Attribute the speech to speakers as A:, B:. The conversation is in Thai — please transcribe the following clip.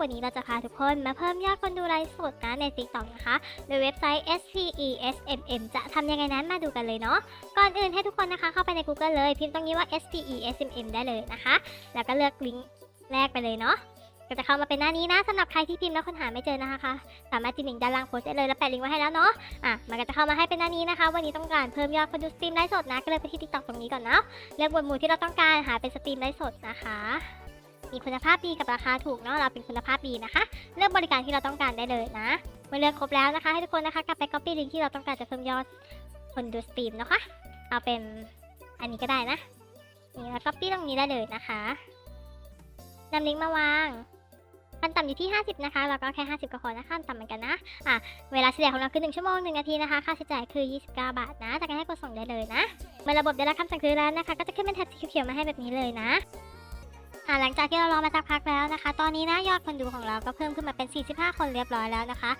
A: วันนี้เราจะพาทุกคนมาเพิ่มยอดคนดูไลฟ์สดนะใน TikTok นะคะโดยเว็บไซต์ SPESMM จะทำยังไงนั้นมาดูกันเลยเนาะ ก่อนอื่นให้ทุกคนนะคะเข้าไปใน Google เลย พิมพ์ตรงนี้ว่า SPESMM ได้เลยนะคะ แล้วก็เลือกลิงก์แรกไปเลยเนาะก็จะเข้ามาเป็นหน้านี้นะสำหรับใครที่พิมพ์แล้วค้นหาไม่เจอนะคะ สามารถจิ้มลิงก์ด้านล่างโพสต์ได้เลยแล้วแปะลิงก์ไว้ให้แล้วเนาะอะมันก็จะเข้ามาให้เป็นหน้านี้นะคะ วันนี้ต้องการเพิ่มยอดคนดูสตรีมไลฟ์สดนะก็เลยไปที่ TikTok ตรงนี้ก่อนเนาะเลือกหมวดหมู่ที่เราต้องการหาเป็นสตรีมไลฟ์สดนะคะ มีคุณภาพดีกับราคาถูกเนาะเราเป็นคุณภาพดีนะคะ เลือกบริการที่เราต้องการได้เลยนะ เมื่อเลือกครบแล้วนะคะ ให้ทุกคนนะคะกลับไป copy ลิงก์ที่เราต้องการจะเพิ่มยอดคนดูสตรีมนะคะ เอาเป็นอันนี้ก็ได้นะนี่แล้ว copy ตรงนี้ได้เลยนะคะนำลิงก์มาวางขั้นต่ำอยู่ที่ 50 นะคะ แล้วก็แค่ 50ก็พอนะขั้นต่ำเหมือนกันนะ อะ เวลาเฉลี่ยของเราคือ 1 ชั่วโมง 1 นาทีนะคะ ค่าใช้จ่ายคือ 29 บาทนะ จากนั้นให้กดส่งได้เลยนะ เมื่อระบบได้รับคำสั่งซื้อแล้วนะคะ ก็จะขึ้นเป็นแท็บสีเขียวมาให้แบบนี้เลยนะ อ่าหลังจากที่เรารอมาสักพักแล้วนะคะ ตอนนี้นะยอดคนดูของเราก็เพิ่มขึ้นมาเป็น 45 คนเรียบร้อยแล้วนะคะ